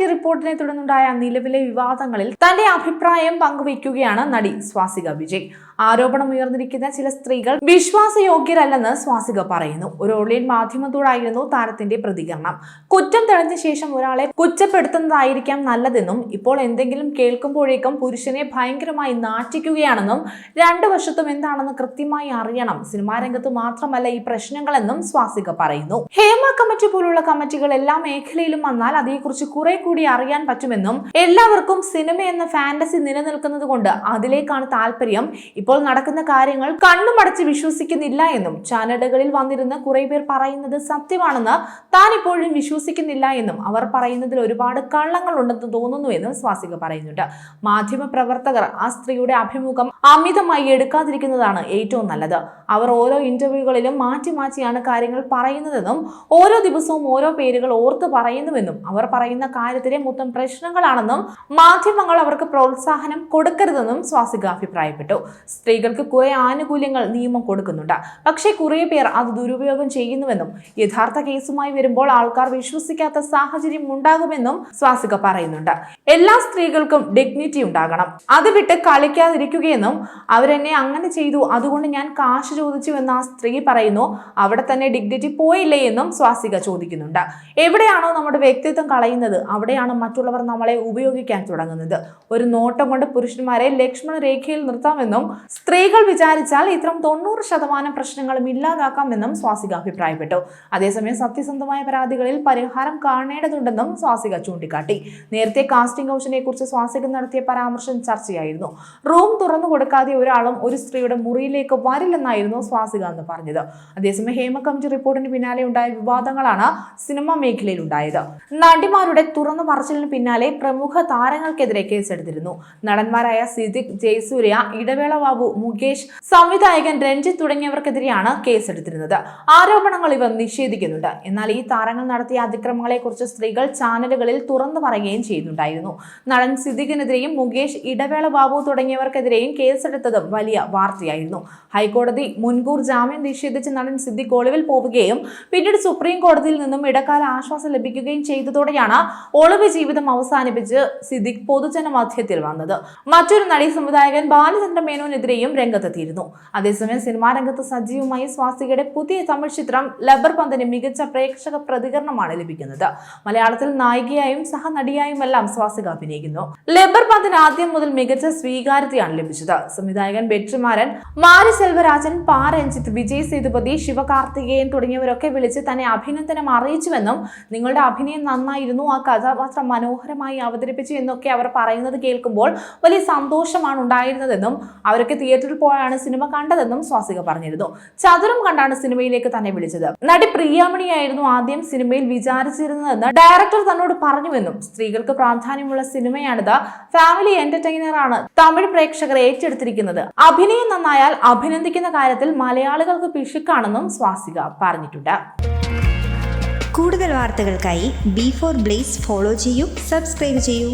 Committee റിപ്പോർട്ടിനെ തുടർന്നുണ്ടായ നിലവിലെ വിവാദങ്ങളിൽ തന്റെ അഭിപ്രായം പങ്കുവയ്ക്കുകയാണ് നടി സ്വാസിക വിജയ്. ആരോപണം ഉയർന്നിരിക്കുന്ന ചില സ്ത്രീകൾ വിശ്വാസയോഗ്യരല്ലെന്ന് സ്വാസിക പറയുന്നു. ഒരു ഓൺലൈൻ മാധ്യമത്തോടായിരുന്നു താരത്തിന്റെ പ്രതികരണം. കുറ്റം തെളിഞ്ഞ ശേഷം ഒരാളെ കുറ്റപ്പെടുത്തുന്നതായിരിക്കാം നല്ലതെന്നും ഇപ്പോൾ എന്തെങ്കിലും കേൾക്കുമ്പോഴേക്കും പുരുഷനെ ഭയങ്കരമായി നാറ്റിക്കുകയാണെന്നും രണ്ടു വശത്തും എന്താണെന്ന് കൃത്യമായി അറിയണം. സിനിമാ രംഗത്ത് മാത്രമല്ല ഈ പ്രശ്നങ്ങളെന്നും സ്വാസിക പറയുന്നു. ഹേമ കമ്മിറ്റി പോലുള്ള കമ്മിറ്റികൾ എല്ലാ മേഖലയിലും വന്നാൽ അതേക്കുറിച്ച് കുറെ കൂടി അറിയാൻ പറ്റുമെന്നും എല്ലാവർക്കും സിനിമ എന്ന ഫാന്റസി നിലനിൽക്കുന്നത് കൊണ്ട് അതിലേക്കാണ് താല്പര്യം. ഇപ്പോൾ നടക്കുന്ന കാര്യങ്ങൾ കണ്ണുമടച്ച് വിശ്വസിക്കുന്നില്ല എന്നും ചാനലുകളിൽ വന്നിരുന്ന കുറെ പേർ പറയുന്നത് സത്യമാണെന്ന് താൻ ഇപ്പോഴും വിശ്വസിക്കുന്നില്ല എന്നും അവർ പറയുന്നതിൽ ഒരുപാട് കള്ളങ്ങൾ ഉണ്ടെന്ന് തോന്നുന്നു എന്നും സ്വാസിക പറയുന്നുണ്ട്. മാധ്യമപ്രവർത്തകർ ആ സ്ത്രീയുടെ അഭിമുഖം അമിതമായി എടുക്കാതിരിക്കുന്നതാണ് ഏറ്റവും നല്ലത്. അവർ ഓരോ ഇന്റർവ്യൂകളിലും മാറ്റി മാറ്റിയാണ് കാര്യങ്ങൾ പറയുന്നതെന്നും ഓരോ ദിവസവും ഓരോ പേരുകൾ ഓർത്ത് പറയുന്നുവെന്നും അവർ പറയുന്ന കാര്യത്തിലെ മൊത്തം പ്രശ്നങ്ങളാണെന്നും മാധ്യമങ്ങൾ അവർക്ക് പ്രോത്സാഹനം കൊടുക്കരുതെന്നും സ്വാസിക അഭിപ്രായപ്പെട്ടു. സ്ത്രീകൾക്ക് കുറെ ആനുകൂല്യങ്ങൾ നിയമം കൊടുക്കുന്നുണ്ട്. പക്ഷേ കുറെ പേർ അത് ദുരുപയോഗം ചെയ്യുന്നുവെന്നും യഥാർത്ഥ കേസുമായി വരുമ്പോൾ ആൾക്കാർ വിശ്വസിക്കാത്ത സാഹചര്യം ഉണ്ടാകുമെന്നും സ്വാസിക പറയുന്നുണ്ട്. എല്ലാ സ്ത്രീകൾക്കും ഡിഗ്നിറ്റി ഉണ്ടാകണം. അത് വിട്ട് കളിക്കാതിരിക്കുകയെന്നും അവരെന്നെ അങ്ങനെ ചെയ്തു അതുകൊണ്ട് ഞാൻ കാശ് ചോദിച്ചു എന്ന് ആ സ്ത്രീ പറയുന്നു അവിടെ തന്നെ ഡിഗ്നിറ്റി പോയില്ലേ എന്നും സ്വാസിക ചോദിക്കുന്നുണ്ട്. എവിടെയാണോ നമ്മുടെ വ്യക്തിത്വം കളയുന്നത് അവിടെയാണ് മറ്റുള്ളവർ നമ്മളെ ഉപയോഗിക്കാൻ തുടങ്ങുന്നത്. ഒരു നോട്ടം കൊണ്ട് പുരുഷന്മാരെ ലക്ഷ്മണ രേഖയിൽ നിർത്താമെന്നും സ്ത്രീകൾ വിചാരിച്ചാൽ ഇത്തരം തൊണ്ണൂറ് ശതമാനം പ്രശ്നങ്ങളും ഇല്ലാതാക്കാമെന്നും സ്വാസിക അഭിപ്രായപ്പെട്ടു. അതേസമയം സത്യസന്ധമായ പരാതികളിൽ പരിഹാരം കാണേണ്ടതുണ്ടെന്നും സ്വാസിക ചൂണ്ടിക്കാട്ടി. നേരത്തെ കാസ്റ്റിംഗ് ഹൗസിനെ കുറിച്ച് സ്വാസിക നടത്തിയ പരാമർശം ചർച്ചയായിരുന്നു. റൂം തുറന്നു കൊടുക്കാതെ ഒരാളും ഒരു സ്ത്രീയുടെ മുറിയിലേക്ക് വരില്ലെന്നായിരുന്നു സ്വാസിക എന്ന് പറഞ്ഞത്. അതേസമയം ഹേമ കമ്മിറ്റി റിപ്പോർട്ടിന് പിന്നാലെ ഉണ്ടായ വിവാദങ്ങളാണ് സിനിമാ മേഖലയിൽ ഉണ്ടായത്. നടിമാരുടെ തുറന്നു പറച്ചിലിന് പിന്നാലെ പ്രമുഖ താരങ്ങൾക്കെതിരെ കേസെടുത്തിരുന്നു. നടന്മാരായ സിദിഖ് ജയസൂര്യ ഇടവേള ബാബു മുകേഷ് സംവിധായകൻ രഞ്ജിത്ത് തുടങ്ങിയവർക്കെതിരെയാണ് കേസെടുത്തിരുന്നത്. ആരോപണങ്ങൾ ഇവർ നിഷേധിക്കുന്നുണ്ട്. എന്നാൽ ഈ താരങ്ങൾ നടത്തിയ അതിക്രമങ്ങളെക്കുറിച്ച് സ്ത്രീകൾ ചാനലുകളിൽ തുറന്നു പറയുകയും ചെയ്യുന്നുണ്ടായിരുന്നു. നടൻ സിദ്ദിഖിനെതിരെയും മുകേഷ് ഇടവേള ബാബു തുടങ്ങിയവർക്കെതിരെയും കേസെടുത്തതും വലിയ വാർത്തയായിരുന്നു. ഹൈക്കോടതി മുൻകൂർ ജാമ്യം നിഷേധിച്ച് നടൻ സിദ്ദിഖ് ഒളിവിൽ പോവുകയും പിന്നീട് സുപ്രീം കോടതിയിൽ നിന്നും ഇടക്കാല ആശ്വാസം ലഭിക്കുകയും ചെയ്തതോടെയാണ് ഒളിവ് ജീവിതം അവസാനിപ്പിച്ച് സിദ്ദിഖ് പൊതുജന മധ്യത്തിൽ വന്നത്. മറ്റൊരു നടി സംവിധായകൻ ബാലചന്ദ്ര മേനോനെതിരെയും രംഗത്തെത്തിയിരുന്നു. അതേസമയം സിനിമാ രംഗത്ത് സജീവമായി സ്വാസികയുടെ പുതിയ തമിഴ് ചിത്രം ലബർ പന്തിന് മികച്ച പ്രേക്ഷക പ്രതികരണമാണ് ലഭിക്കുന്നത്. മലയാളത്തിൽ നായികയായും സഹനടിയായും എല്ലാം സ്വാസിക അഭിനയിക്കുന്നു. ലബർ പന്തിന് ആദ്യം മുതൽ മികച്ച സ്വീകാര്യതയാണ് ലഭിച്ചത്. സംവിധായകൻ ബെട്രിമാരൻ മാരി സെൽവരാജൻ പാ രഞ്ജിത്ത് വിജയ് സേതുപതി ശിവകാർത്തികേയൻ തുടങ്ങിയവരൊക്കെ വിളിച്ച് തന്നെ അഭിനന്ദനം അറിയിച്ചുവെന്നും നിങ്ങളുടെ അഭിനയം നന്നായിരുന്നു ആ കഥാപാത്രം മനോഹരമായി അവതരിപ്പിച്ചു എന്നൊക്കെ അവർ പറയുന്നത് കേൾക്കുമ്പോൾ വലിയ സന്തോഷമാണ് ഉണ്ടായിരുന്നതെന്നും അവരൊക്കെ തിയേറ്ററിൽ പോയാണ് സിനിമ കണ്ടതെന്നും സ്വാസിക പറഞ്ഞിരുന്നു. ചതുരം കണ്ടാണ് സിനിമയിലേക്ക് തന്നെ വിളിച്ചത്. നടി പ്രിയാമണിയായിരുന്നു ആദ്യം സിനിമയിൽ വിചാരിച്ചിരുന്നതെന്ന് ഡയറക്ടർ തന്നോട് പറഞ്ഞുവെന്നും സ്ത്രീകൾക്ക് പ്രാധാന്യമുള്ള സിനിമയാണിത് ഫാമിലി എന്റർടൈനർ ആണ് തമിഴ് പ്രേക്ഷകർ ഏറ്റെടുത്തിരിക്കുന്നത്. അഭിനയം നന്നായാൽ അഭിനന്ദിക്കുന്ന കാര്യത്തിൽ മലയാളികൾക്ക് പിശുക്കാണെന്നും സ്വാസിക പറഞ്ഞിട്ടുണ്ട്. കൂടുതൽ വാർത്തകൾക്കായി ബി ഫോർ ബ്ലേസ് ഫോളോ ചെയ്യൂ സബ്സ്ക്രൈബ് ചെയ്യൂ.